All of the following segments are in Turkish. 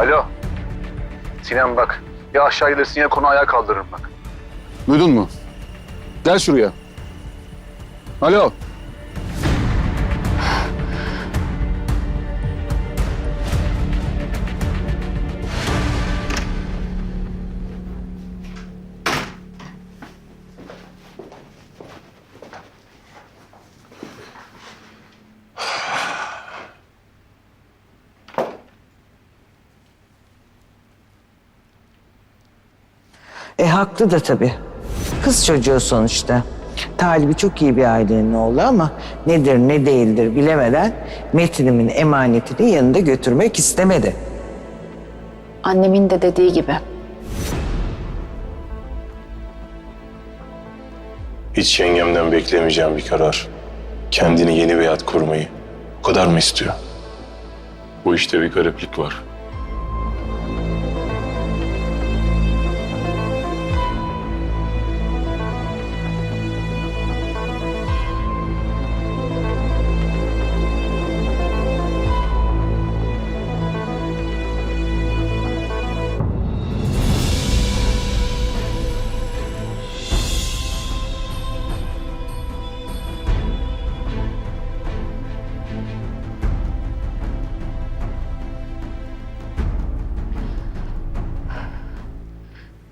Alo. Sinem bak. Ya aşağı gelirsin ya konu ayağa kaldırırım bak. Duydun mu? Gel şuraya. Alo. E haklı da tabii. Kız çocuğu sonuçta. Talibi çok iyi bir ailenin oğlu ama nedir ne değildir bilemeden Metin'imin emanetini yanında götürmek istemedi. Annemin de dediği gibi. Hiç yengemden beklemeyeceğim bir karar. Kendini yeni bir hayat kurmayı. O kadar mı istiyor? Bu işte bir gariplik var.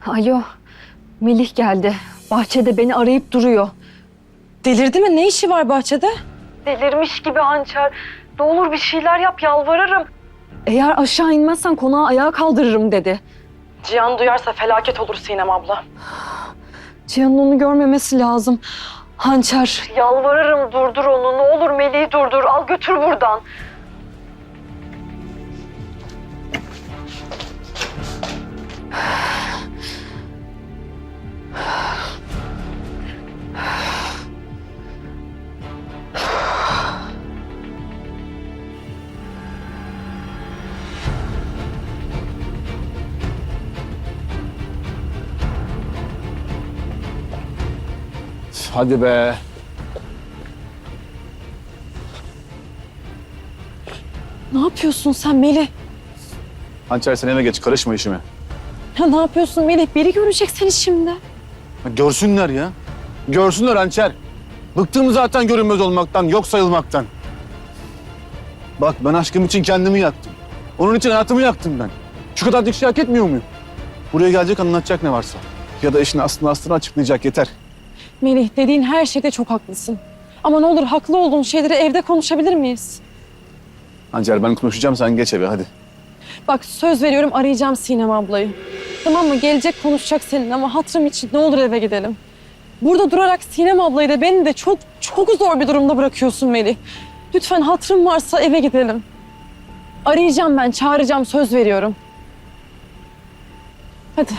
Alo, Melih geldi. Bahçede beni arayıp duruyor. Delirdi mi? Ne işi var bahçede? Delirmiş gibi hançer. Ne olur bir şeyler yap yalvarırım. Eğer aşağı inmezsen konağı ayağa kaldırırım dedi. Cihan duyarsa felaket olur Sinem abla. Cihan'ın onu görmemesi lazım. Hançer. Yalvarırım durdur onu. Ne olur Melih'i durdur. Al götür buradan. Hadi be. Ne yapıyorsun sen Melih? Hançer sen eve geç karışma işime. Ya ne yapıyorsun Melih? Biri görecek seni şimdi. Ha, Görsünler ya. Görsünler Hançer. Bıktım zaten görünmez olmaktan, yok sayılmaktan. Bak ben aşkım için kendimi yaktım. Onun için hayatımı yaktım ben. Şu kadarcık şey hak etmiyor muyum? Buraya gelecek anlatacak ne varsa. Ya da işin aslını aslını açıklayacak yeter. Melih dediğin her şeyde çok haklısın. Ama ne olur haklı olduğun şeyleri evde konuşabilir miyiz? Hançer ben konuşacağım sen geç eve hadi. Bak söz veriyorum arayacağım Sinem ablayı. Tamam mı? Gelecek konuşacak senin ama hatırım için ne olur eve gidelim. Burada durarak Sinem ablayı da beni de çok çok zor bir durumda bırakıyorsun Melih. Lütfen hatırım varsa eve gidelim. Arayacağım ben, çağıracağım, söz veriyorum. Hadi.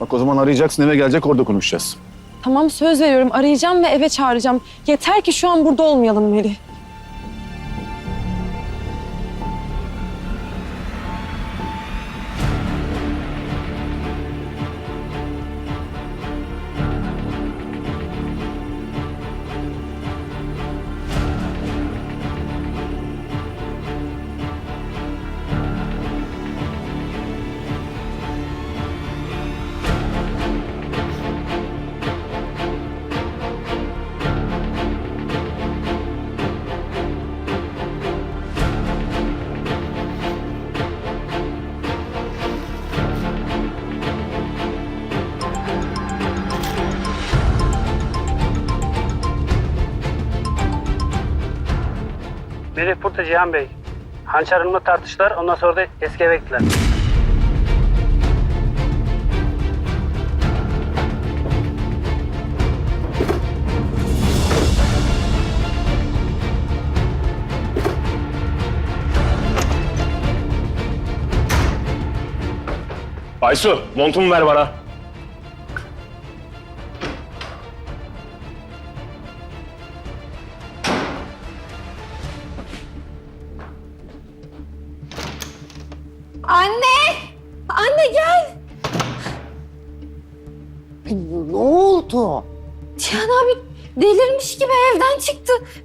Bak o zaman arayacaksın eve gelecek orada konuşacağız. Tamam söz veriyorum. Arayacağım ve eve çağıracağım. Yeter ki şu an burada olmayalım Melih. Melih burada Cihan Bey. Hançer Hanım'la tartıştılar. Ondan sonra da eski eve gittiler. Aysu, montumu ver bana.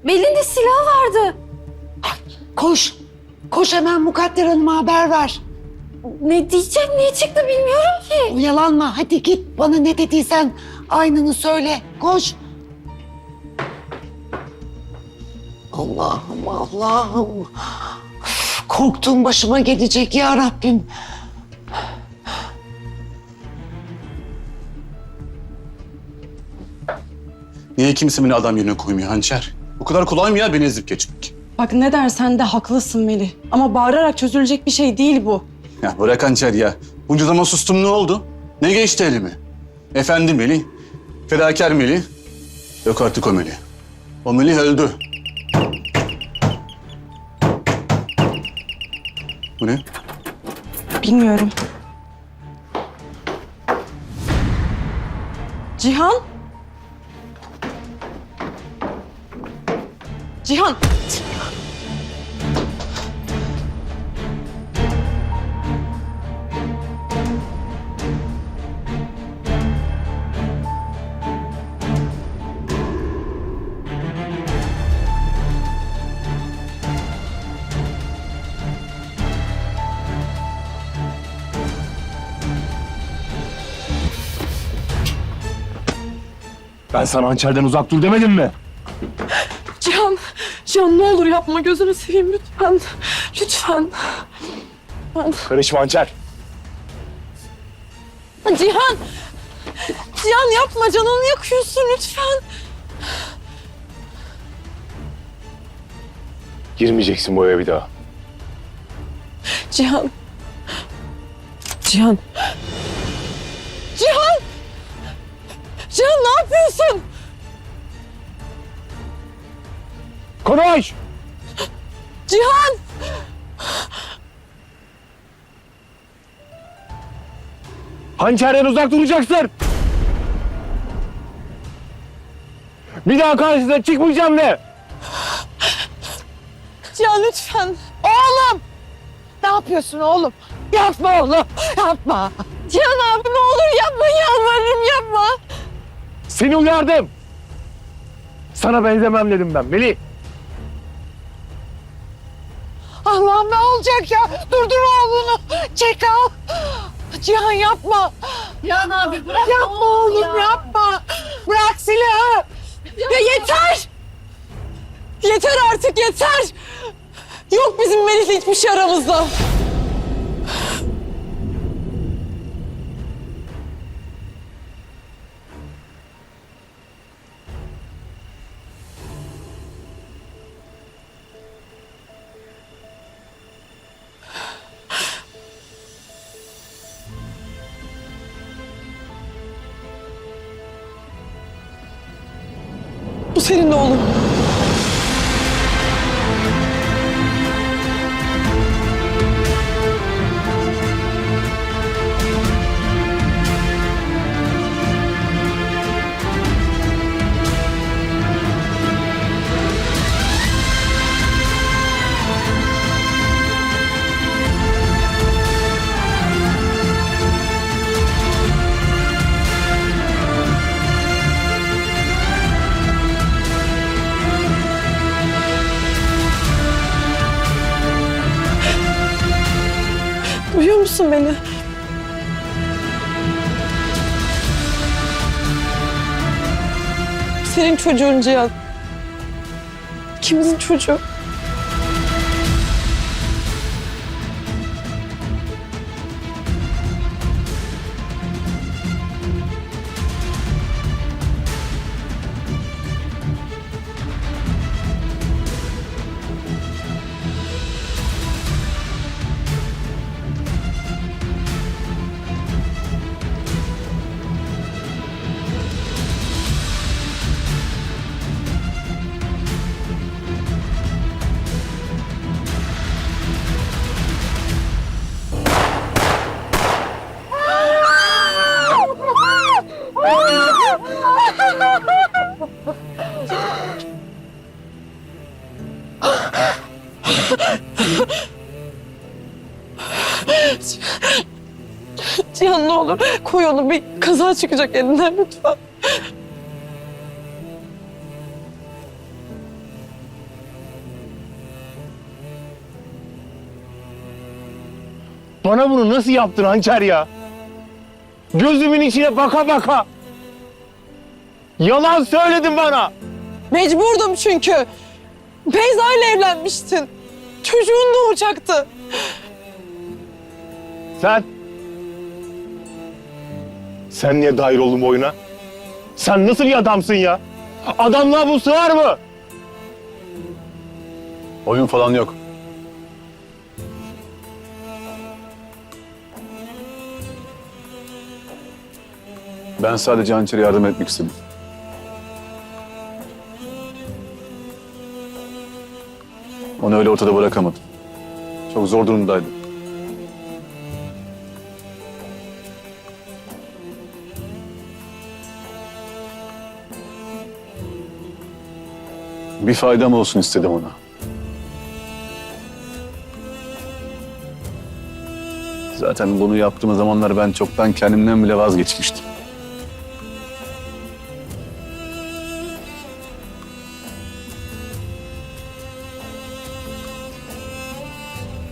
Belinde silah vardı. Koş. Koş hemen Mukadder Hanım'a haber ver. ne diyecek, ne çıktı bilmiyorum ki. Oyalanma hadi git bana ne dediysen aynını söyle koş. Allah'ım Allah'ım. Üf, Korktuğum başıma gelecek ya Rabbim. Niye kimse beni adam yerine koymuyor hançer? Bu kadar kolay mı ya beni ezip geçmek? Bak ne dersen de haklısın Melih. Ama bağırarak çözülecek bir şey değil bu. Ya bırak hançer ya. Bunca zaman sustum ne oldu? Ne geçti elime? Efendi Melih, fedakar Melih. Yok artık o Melih. O Melih öldü. Bu ne? Bilmiyorum. Cihan? Cihan! Ben sana hançerden uzak dur demedim mi? Cihan ne olur yapma gözünü seveyim lütfen. Lütfen. Karışma hançer. Cihan! Cihan yapma canını yakıyorsun lütfen. Girmeyeceksin bu eve bir daha. Cihan. Cihan. Cihan! Cihan ne yapıyorsun? Konuş! Cihan! Hançerden uzak duracaksın. Bir daha karşısına çıkmayacağım de. Cihan lütfen. Oğlum! Ne yapıyorsun oğlum? Yapma oğlum yapma. Cihan abi ne olur yapma yalvarırım yapma. Seni uyardım. Sana benzemem dedim ben Melih. Allah'ım ne olacak ya? Durdur oğlunu. Çek al. Cihan yapma. Cihan abi bırak. Yapma oğlum yapma. Bırak silahı. Ya yeter! Yeter artık yeter! Yok bizim Melih'le hiçbir şey aramızda. Bu senin oğlun. Senin çocuğun Cihan. İkimizin çocuğu. Cihan ne olur koy onu bir kaza çıkacak elinden lütfen. Bana bunu nasıl yaptın Hançer ya? Gözümün içine baka baka. Yalan söyledin bana. Mecburdum çünkü. Beyza ile evlenmiştin. Çocuğun doğacaktı. Sen... Sen niye dahil oldun bu oyuna? Sen nasıl bir adamsın ya? Adamlığa bu sığar mı? Oyun falan yok. Ben sadece hançere yardım etmek istedim. Onu öyle ortada bırakamadım. Çok zor durumdaydı. Bir faydam olsun istedim ona. Zaten bunu yaptığım zamanlar ben çoktan kendimden bile vazgeçmiştim.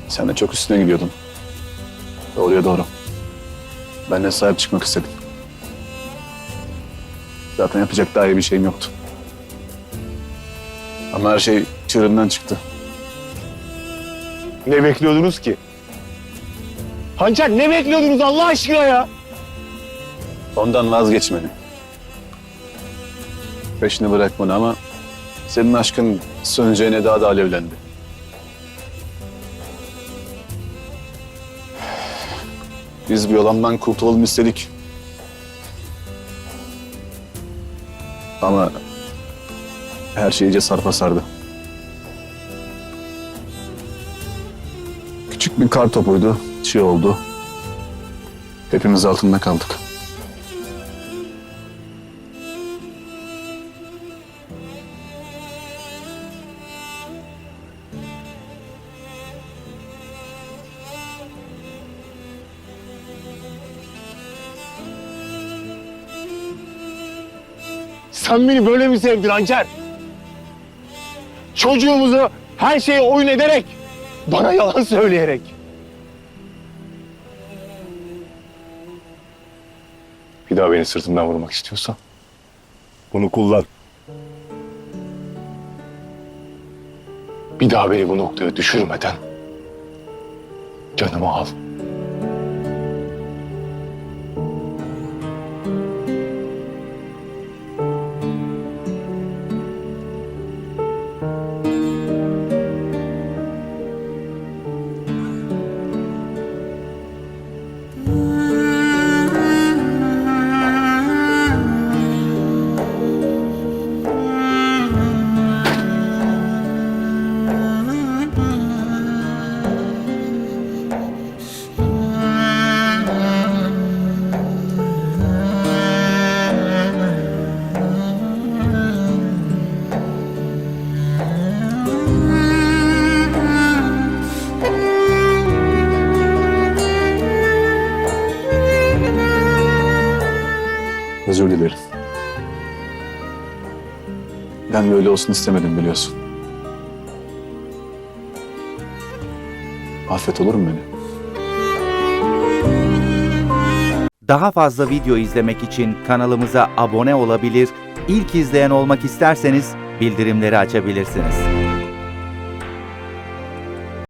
Sen de çok üstüne gidiyordun. Doğruya doğru. Ben de sahip çıkmak istedim. Zaten yapacak daha iyi bir şeyim yoktu. Ama her şey çığırından çıktı. Ne bekliyordunuz ki? Hançer ne bekliyordunuz Allah aşkına ya? Ondan vazgeçmeni. Peşini bırakmanı ama senin aşkın söneceğine daha da alevlendi. Biz bir olandan kurtulalım istedik. Ama her şey sarpa sardı. Küçük bir kar topuydu, çiğ oldu. Hepimiz altında kaldık. Sen beni böyle mi sevdin Hançer? Çocuğumuzu her şeye oyun ederek, bana yalan söyleyerek. Bir daha beni sırtımdan vurmak istiyorsan bunu kullan. Bir daha beni bu noktaya düşürmeden canımı al. Özür dilerim. Ben böyle olsun istemedim biliyorsun. Affet olur mu beni? Daha fazla video izlemek için kanalımıza abone olabilir, ilk izleyen olmak isterseniz bildirimleri açabilirsiniz.